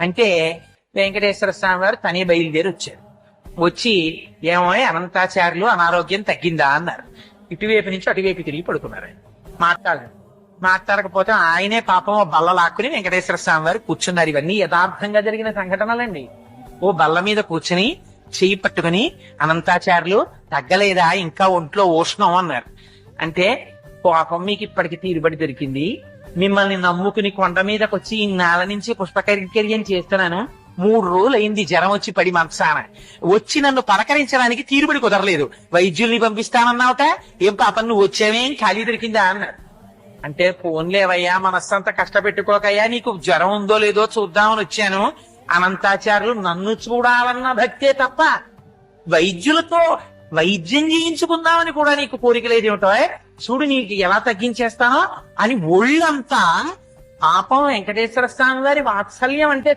అంటే వెంకటేశ్వర స్వామి వారు తనే బయలుదేరి వచ్చారు. వచ్చి ఏమో అనంతాచార్యులు అనారోగ్యం తగ్గిందా? అన్నారు. ఇటువైపు నుంచి అటువైపు తిరిగి పడుకున్నారు ఆయన. మాట్లాడారు మాట్లాడకపోతే ఆయనే పాపం ఓ బల్ల లాక్కుని వెంకటేశ్వర స్వామి వారు కూర్చున్నారు. ఇవన్నీ యథార్థంగా జరిగిన సంఘటనలండి. ఓ బల్ల మీద కూర్చుని చెయ్యి పట్టుకుని అనంతాచార్యులు తగ్గలేదా? ఇంకా ఒంట్లో ఉష్ణం అన్నారు. అంటే పాపం మీకు ఇప్పటికి తీరుబడి దొరికింది. మిమ్మల్ని నమ్ముకుని కొండ మీదకి వచ్చి ఈ నేల నుంచి పుష్పకరికర్యం చేస్తున్నాను. మూడు రోజులు అయింది జ్వరం వచ్చి పడి మనసాన వచ్చి నన్ను పలకరించడానికి తీరుబడి కుదరలేదు. వైద్యుల్ని పంపిస్తానన్నావుట? ఏం పాపం నువ్వు వచ్చావేం? ఖాళీ దొరికిందా? అన్నాడు. అంటే ఫోన్లేవయ్యా మనస్సంతా కష్టపెట్టుకోకయ్యా నీకు జ్వరం ఉందో లేదో చూద్దామని వచ్చాను. అనంతాచార్యులు నన్ను చూడాలన్న భక్తే తప్ప వైద్యులతో వైద్యం చేయించుకుందామని కూడా నీకు కోరిక లేదేమిటో చూడు నీకు ఎలా తగ్గించేస్తానో అని ఒళ్ళంతా పాపం వెంకటేశ్వర స్వామి వారి వాత్సల్యం అంటే